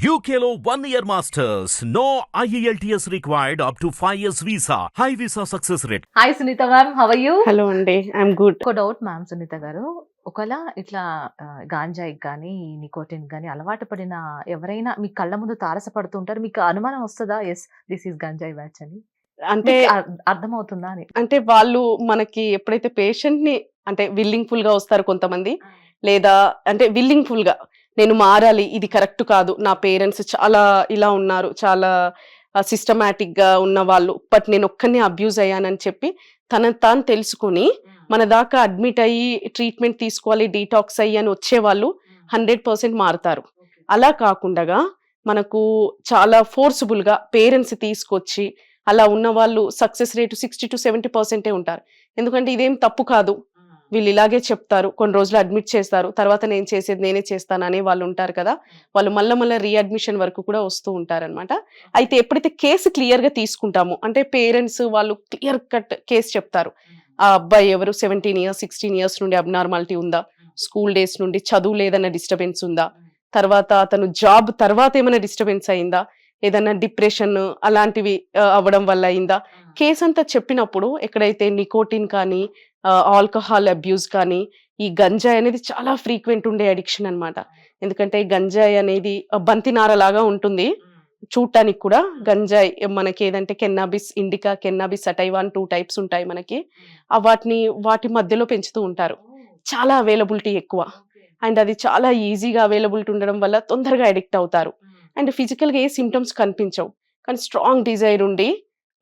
One year masters. No E IELTS required up to 5 years visa. High visa success rate. Hi Sunitha ma'am how you hello అండి I'm good ఒక doubt ma'am Sunitha గారు. ఒకవేళ ఇట్లా గాంజాయికి కానీ nicotine కానీ అలవాటు పడిన ఎవరైనా మీ కళ్ళ ముందు తారసపడుతుంటారు మీకు అనుమానం వస్తుందా? Yes this is ganjayi batch అని. అంటే అర్థమవుతుందా అని. అంటే వాళ్ళు మనకి ఎప్పుడైతే పేషెంట్ని అంటే విల్లింగ్ ఫుల్గా వస్తారు కొంతమంది లేదా అంటే విల్లింగ్ ఫుల్గా నేను మారాలి ఇది కరెక్ట్ కాదు. నా పేరెంట్స్ చాలా ఇలా ఉన్నారు చాలా సిస్టమేటిక్గా ఉన్న వాళ్ళు. బట్ నేను ఒక్కనే అబ్యూజ్ అయ్యానని చెప్పి తనని తాను తెలుసుకుని మన దాకా అడ్మిట్ అయ్యి ట్రీట్మెంట్ తీసుకోవాలి డీటాక్స్ అయ్యి అని వచ్చే వాళ్ళు హండ్రెడ్ పర్సెంట్ మారుతారు. అలా కాకుండా మనకు చాలా ఫోర్సుబుల్గా పేరెంట్స్ తీసుకొచ్చి అలా ఉన్న వాళ్ళు success rate sixty to seventy పర్సెంటే ఉంటారు. ఎందుకంటే ఇదేం తప్పు కాదు. వీళ్ళు ఇలాగే చెప్తారు కొన్ని రోజులు అడ్మిట్ చేస్తారు తర్వాత నేను చేసేది నేనే చేస్తాను అనే వాళ్ళు ఉంటారు కదా వాళ్ళు మళ్ళీ మళ్ళీ రీఅడ్మిషన్ వరకు కూడా వస్తూ ఉంటారన్నమాట. అయితే ఎప్పుడైతే కేసు క్లియర్గా తీసుకుంటామో అంటే పేరెంట్స్ వాళ్ళు క్లియర్ కట్ కేసు చెప్తారు. ఆ అబ్బాయి ఎవరు? సెవెంటీన్ ఇయర్స్ సిక్స్టీన్ ఇయర్స్ నుండి అబ్నార్మాలిటీ ఉందా? స్కూల్ డేస్ నుండి చదువు లేదన్న డిస్టర్బెన్స్ ఉందా? తర్వాత అతను జాబ్ తర్వాత ఏమైనా డిస్టర్బెన్స్ అయిందా? ఏదైనా డిప్రెషన్ అలాంటివి అవ్వడం వల్ల అయిందా? కేసు అంతా చెప్పినప్పుడు ఎక్కడైతే నికోటిన్ కానీ ఆల్కహాల్ అబ్యూస్ కానీ ఈ గంజాయి అనేది చాలా ఫ్రీక్వెంట్ ఉండే అడిక్షన్ అన్నమాట. ఎందుకంటే ఈ గంజాయి అనేది ఆ, బంతినార లాగా ఉంటుంది. చూడటానికి కూడా గంజాయి మనకి ఏదంటే కెన్నాబిస్ ఇండికా కెన్నాబిస్ అటైవాన్ టూ టైప్స్ ఉంటాయి మనకి. వాటిని వాటి మధ్యలో పెంచుతూ ఉంటారు. చాలా అవైలబిలిటీ ఎక్కువ. అండ్ అది చాలా ఈజీగా అవైలబిలిటీ ఉండడం వల్ల తొందరగా అడిక్ట్ అవుతారు. అండ్ ఫిజికల్గా ఏ సిమ్టమ్స్ కనిపించవు. కానీ స్ట్రాంగ్ డిజైర్ ఉండి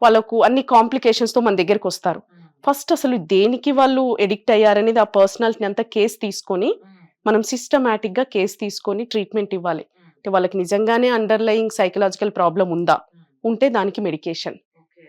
వాళ్ళకు అన్ని కాంప్లికేషన్స్తో మన దగ్గరికి వస్తారు ఫస్ట్ అసలు దేనికి వాళ్ళు ఎడిక్ట్ అయ్యారనేది ఆ పర్సనాలిటీ అంతా కేసు తీసుకొని మనం సిస్టమేటిక్గా కేసు తీసుకొని ట్రీట్మెంట్ ఇవ్వాలి. అంటే వాళ్ళకి నిజంగానే అండర్లయింగ్ సైకలాజికల్ ప్రాబ్లం ఉందా? ఉంటే దానికి మెడికేషన్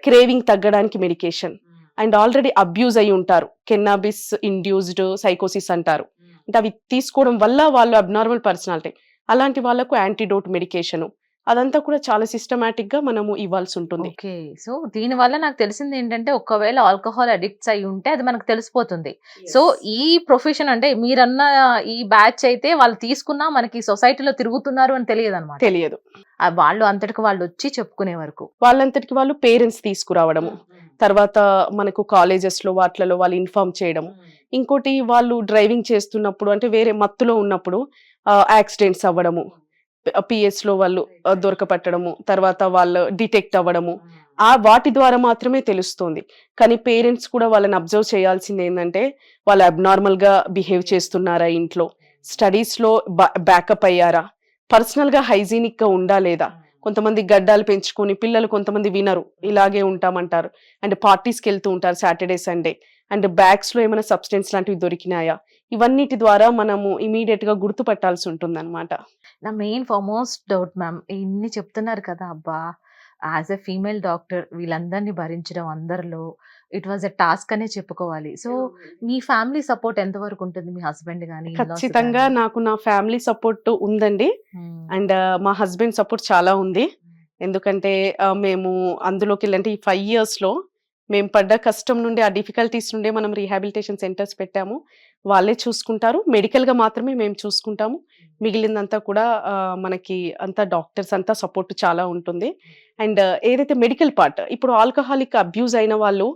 క్రేవింగ్ తగ్గడానికి మెడికేషన్ అండ్ ఆల్రెడీ అబ్యూజ్ అయి ఉంటారు. కెన్నాబిస్ ఇండ్యూస్డ్ సైకోసిస్ అంటారు. అంటే అవి తీసుకోవడం వల్ల వాళ్ళు అబ్నార్మల్ పర్సనాలిటీ అలాంటి వాళ్ళకు యాంటీడోట్ మెడికేషన్ అదంతా కూడా చాలా సిస్టమేటిక్గా మనము ఇవ్వాల్సి ఉంటుంది ఓకే. సో దీని వల్ల నాకు తెలిసింది ఏంటంటే ఒకవేళ ఆల్కహాల్ అడిక్ట్స్ అయి ఉంటే అది మనకు తెలిసిపోతుంది. సో ఈ ప్రొఫెషన్ అంటే మీరన్న ఈ బ్యాచ్ అయితే వాళ్ళు తీసుకున్నా మనకి సొసైటీలో తిరుగుతున్నారు అని తెలియదు. అనమాట తెలియదు వాళ్ళు అంతటికి వాళ్ళు వచ్చి చెప్పుకునే వరకు. వాళ్ళంతటికి వాళ్ళు పేరెంట్స్ తీసుకురావడము. తర్వాత మనకు కాలేజెస్లో వాటిలలో వాళ్ళు ఇన్ఫార్మ్ చేయడము. ఇంకోటి వాళ్ళు డ్రైవింగ్ చేస్తున్నప్పుడు అంటే వేరే మత్తులో ఉన్నప్పుడు యాక్సిడెంట్స్ అవ్వడము. పిఎస్లో వాళ్ళు దొరకపట్టడము తర్వాత వాళ్ళు డిటెక్ట్ అవ్వడము ఆ. వాటి ద్వారా మాత్రమే తెలుస్తుంది. కానీ పేరెంట్స్ కూడా వాళ్ళని అబ్జర్వ్ చేయాల్సింది ఏంటంటే వాళ్ళు అబ్నార్మల్గా బిహేవ్ చేస్తున్నారా ఇంట్లో? స్టడీస్లో బ్యాకప్ అయ్యారా? పర్సనల్గా హైజీనిక్గా ఉండా లేదా కొంతమంది గడ్డాలు పెంచుకొని పిల్లలు కొంతమంది వినరు. ఇలాగే ఉంటామంటారు. అండ్ పార్టీస్కి వెళ్తూ ఉంటారు సాటర్డే సండే. అండ్ బ్యాగ్స్లో ఏమైనా సబ్స్టెన్స్ లాంటివి దొరికినాయా? ఇవన్నిటి ద్వారా మనము ఇమీడియట్గా గుర్తుపట్టాల్సి ఉంటుంది అనమాట నా మెయిన్ ఫార్మోస్ట్ డౌట్ మ్యామ్ ఇన్ని చెప్తున్నారు కదా అబ్బా. యాజ్ ఎ ఫీమేల్ డాక్టర్ వీళ్ళందరినీ భరించడం అందరిలో ఇట్ వాజ్ ఎ టాస్క్ అనే చెప్పుకోవాలి. సో మీ ఫ్యామిలీ సపోర్ట్ ఎంత వరకు ఉంటుంది మీ హస్బెండ్ కానీ ఖచ్చితంగా నాకు నా ఫ్యామిలీ సపోర్ట్ ఉందండి. అండ్ మా హస్బెండ్ సపోర్ట్ చాలా ఉంది. ఎందుకంటే ఆ, మేము అందులోకి వెళ్ళంటే ఈ ఫైవ్ ఇయర్స్లో మేము పడ్డ కష్టం నుండి ఆ డిఫికల్టీస్ నుండి మనం రీహాబిలిటేషన్ సెంటర్స్ పెట్టాము. వాళ్ళే చూసుకుంటారు. మెడికల్గా మాత్రమే మేము చూసుకుంటాము. మిగిలిందంతా కూడా మనకి అంతా డాక్టర్స్ అంతా సపోర్ట్ చాలా ఉంటుంది. అండ్ ఏదైతే మెడికల్ పార్ట్ ఇప్పుడు ఆల్కహాలిక్ అబ్యూజ్ అయిన వాళ్ళు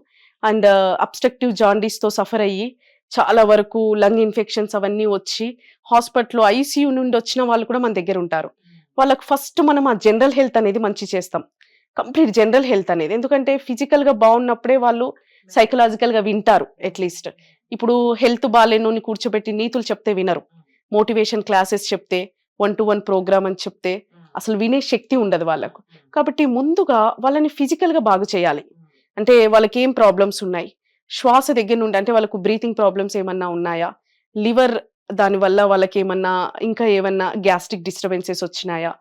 అండ్ అబ్స్ట్రక్టివ్ జాండీస్తో సఫర్ అయ్యి చాలా వరకు లంగ్ ఇన్ఫెక్షన్స్ అవన్నీ వచ్చి హాస్పిటల్లో ఐసీయూ నుండి వచ్చిన వాళ్ళు కూడా మన దగ్గర ఉంటారు. వాళ్ళకి ఫస్ట్ మనం ఆ జనరల్ హెల్త్ అనేది మంచి చేస్తాం. కంప్లీట్ జనరల్ హెల్త్ అనేది. ఎందుకంటే ఫిజికల్గా బాగున్నప్పుడే వాళ్ళు సైకలాజికల్గా వింటారు అట్లీస్ట్ ఇప్పుడు హెల్త్ బాగాలేను కూర్చోబెట్టి నీతులు చెప్తే వినరు. మోటివేషన్ క్లాసెస్ చెప్తే వన్ టు వన్ ప్రోగ్రామ్ అని చెప్తే అసలు వినే శక్తి ఉండదు వాళ్ళకు. కాబట్టి ముందుగా వాళ్ళని ఫిజికల్గా బాగు చేయాలి. అంటే వాళ్ళకి ఏం ప్రాబ్లమ్స్ ఉన్నాయి? శ్వాస దగ్గర నుండి అంటే వాళ్ళకు బ్రీతింగ్ ప్రాబ్లమ్స్ ఏమన్నా ఉన్నాయా? లివర్ దానివల్ల వాళ్ళకి ఏమన్నా ఇంకా ఏమన్నా గ్యాస్ట్రిక్ డిస్టర్బెన్సెస్ వచ్చినాయా?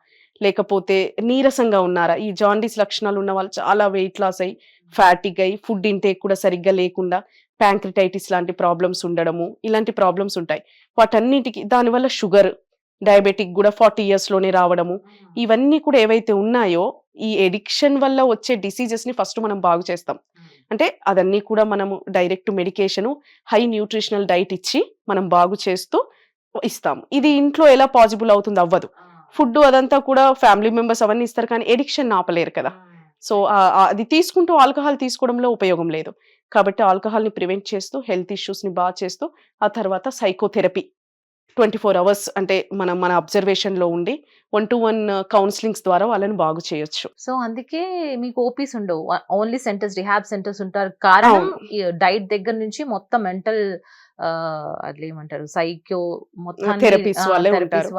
లేకపోతే నీరసంగా ఉన్నారా? ఈ జాండీస్ లక్షణాలు ఉన్న వాళ్ళు చాలా వెయిట్ లాస్ అయ్యి ఫ్యాటిక్ అయ్యి ఫుడ్ ఇంటేక్ కూడా సరిగ్గా లేకుండా ప్యాంక్రిటైటిస్ లాంటి ప్రాబ్లమ్స్ ఉండడము ఇలాంటి ప్రాబ్లమ్స్ ఉంటాయి. వాటన్నిటికి దానివల్ల షుగర్ డయాబెటిక్ కూడా ఫార్టీ ఇయర్స్లోనే రావడము. ఇవన్నీ కూడా ఏవైతే ఉన్నాయో ఈ ఎడిక్షన్ వల్ల వచ్చే డిసీజెస్ని ఫస్ట్ మనం బాగు చేస్తాం. అంటే అదన్నీ కూడా మనము direct medication high nutritional diet ఇచ్చి మనం బాగు చేస్తూ ఇస్తాము. ఇది ఇంట్లో ఎలా పాసిబుల్ అవుతుంది? అవ్వదు. ఫుడ్ అదంతా కూడా ఫ్యామిలీ మెంబర్స్ అవన్నీ ఇస్తారు కానీ ఎడిక్షన్ ఆపలేరు కదా. సో అది తీసుకుంటూ ఆల్కహాల్ తీసుకోవడంలో ఉపయోగం లేదు. కాబట్టి ఆల్కహాల్ని ప్రివెంట్ చేస్తూ హెల్త్ ఇష్యూస్ని బాగా చేస్తూ ఆ తర్వాత సైకోథెరపీ. ట్వంటీ ఫోర్ అవర్స్ అంటే మనం మన అబ్జర్వేషన్లో ఉండి వన్ టు వన్ కౌన్సిలింగ్స్ ద్వారా వాళ్ళని బాగు చేయొచ్చు. సో అందుకే మీకు ఓపీస్ ఉండవు. ఓన్లీ సెంటర్స్ రిహాబ్ సెంటర్స్ ఉంటారు. కారణం డైట్ దగ్గర నుంచి మొత్తం మెంటల్ అట్లా ఏమంటారు? సైకో మొత్తం.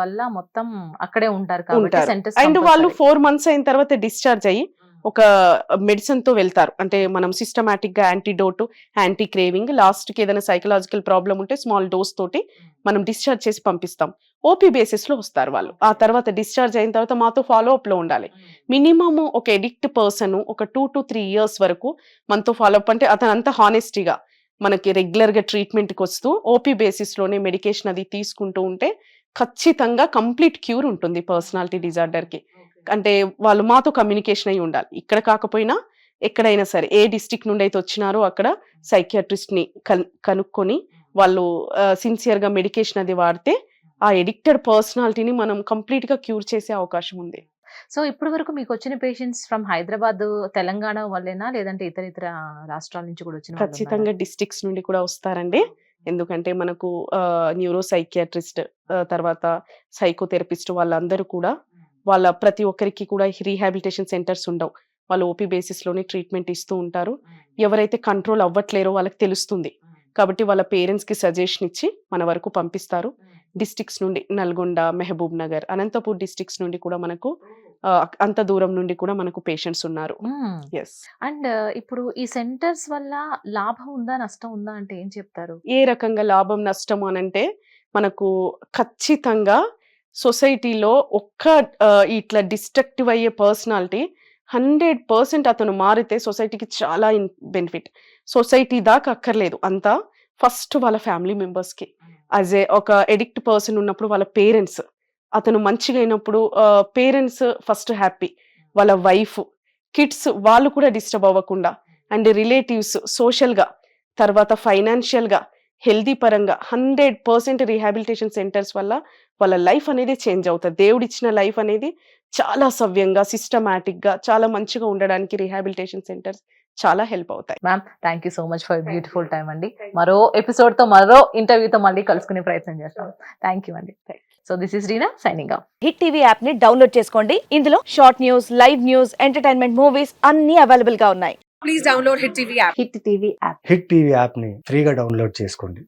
వల్ల మొత్తం అక్కడే ఉంటారు కాబట్టి అండ్ వాళ్ళు ఫోర్ మంత్స్ అయిన తర్వాత డిశ్చార్జ్ అయ్యి ఒక మెడిసిన్తో వెళ్తారు. అంటే మనం సిస్టమాటిక్గా యాంటీడోట్ యాంటీ క్రేవింగ్ లాస్ట్కి ఏదైనా సైకలాజికల్ ప్రాబ్లం ఉంటే స్మాల్ డోస్ తోటి మనం డిశ్చార్జ్ చేసి పంపిస్తాం. ఓపీ బేసిస్లో వస్తారు వాళ్ళు. ఆ తర్వాత డిశ్చార్జ్ అయిన తర్వాత మాతో ఫాలో అప్లో ఉండాలి మినిమమ్ ఒక ఎడిక్ట్ పర్సన్ ఒక టూ టు త్రీ ఇయర్స్ వరకు మనతో ఫాలో అప్ అంటే అతను అంత హానెస్టీగా మనకి రెగ్యులర్గా ట్రీట్మెంట్కి వస్తూ ఓపీ బేసిస్లోనే మెడికేషన్ అది తీసుకుంటూ ఉంటే ఖచ్చితంగా కంప్లీట్ క్యూర్ ఉంటుంది పర్సనాలిటీ డిజార్డర్కి అంటే వాళ్ళు మాతో కమ్యూనికేషన్ అయి ఉండాలి. ఇక్కడ కాకపోయినా ఎక్కడైనా సరే ఏ డిస్టిక్ నుండి అయితే వచ్చినారో అక్కడ సైకియాట్రిస్ట్ని కన్- కనుక్కొని వాళ్ళు సిన్సియర్గా మెడికేషన్ అది వాడితే ఆ ఎడిక్టెడ్ పర్సనాలిటీని మనం కంప్లీట్గా క్యూర్ చేసే అవకాశం ఉంది. సో ఇప్పటి వరకు మీకు వచ్చిన పేషెంట్స్ ఫ్రమ్ హైదరాబాద్ తెలంగాణ వాళ్ళేనా? లేదంటే ఇతర ఇతర రాష్ట్రాల నుంచి కూడా వచ్చిన ఖచ్చితంగా? డిస్టిక్స్ నుండి కూడా వస్తారండి. ఎందుకంటే మనకు న్యూరో సైకియాట్రిస్ట్ తర్వాత సైకోథెరపిస్ట్ వాళ్ళందరూ కూడా వాళ్ళ ప్రతి ఒక్కరికి కూడా రీహాబిలిటేషన్ సెంటర్స్ ఉండవు. వాళ్ళు ఓపీ బేసిస్లోనే ట్రీట్మెంట్ ఇస్తూ ఉంటారు. ఎవరైతే కంట్రోల్ అవ్వట్లేరో వాళ్ళకి తెలుస్తుంది. కాబట్టి వాళ్ళ పేరెంట్స్కి సజెషన్ ఇచ్చి మన వరకు పంపిస్తారు. డిస్టిక్స్ నుండి నల్గొండ మెహబూబ్ నగర్ అనంతపూర్ డిస్టిక్స్ నుండి కూడా మనకు అంత దూరం నుండి కూడా మనకు పేషెంట్స్ ఉన్నారు. ఎస్ అండ్ ఇప్పుడు ఈ సెంటర్స్ వల్ల లాభం ఉందా నష్టం ఉందా అంటే ఏం చెప్తారు? ఏ రకంగా లాభం నష్టం అని అంటే మనకు ఖచ్చితంగా సొసైటీలో ఒక్క ఇట్లా డిస్ట్రక్టివ్ అయ్యే పర్సనాలిటీ హండ్రెడ్ పర్సెంట్ అతను మారితే సొసైటీకి చాలా బెనిఫిట్ సొసైటీ దాకా అక్కర్లేదు. అంతా ఫస్ట్ వాళ్ళ ఫ్యామిలీ మెంబర్స్కి యాజ్ ఏ ఒక ఎడిక్ట్ పర్సన్ ఉన్నప్పుడు వాళ్ళ పేరెంట్స్ అతను మంచిగా అయినప్పుడు పేరెంట్స్ ఫస్ట్ హ్యాపీ వాళ్ళ వైఫ్ కిడ్స్ వాళ్ళు కూడా డిస్టర్బ్ అవ్వకుండా అండ్ రిలేటివ్స్ సోషల్గా తర్వాత ఫైనాన్షియల్గా హెల్దీ పరంగా హండ్రెడ్ పర్సెంట్ రీహాబిలిటేషన్ సెంటర్స్ వల్ల వాళ్ళ లైఫ్ అనేది చేంజ్ అవుతుంది. దేవుడిచ్చిన లైఫ్ అనేది చాలా సవ్యంగా సిస్టమాటిక్గా చాలా మంచిగా ఉండడానికి రీహాబిలిటేషన్ సెంటర్స్ చాలా హెల్ప్ అవుతాయి. Ma'am thank you so much for beautiful time అండి. మరో ఎపిసోడ్తో మరో ఇంటర్వ్యూతో మళ్ళీ కలుసుకునే ప్రయత్నం చేస్తాం. థ్యాంక్ యూ అండి. So this is Reena signing Hit TV యాప్ని డౌన్లోడ్ చేసుకోండి. ఇందులో short news live news entertainment movies అన్ని అవైలబుల్గా ఉన్నాయి. Please download Hit TV app. Hit TV app Hit TV యాప్ని ఫ్రీగా డౌన్లోడ్ చేసుకోండి.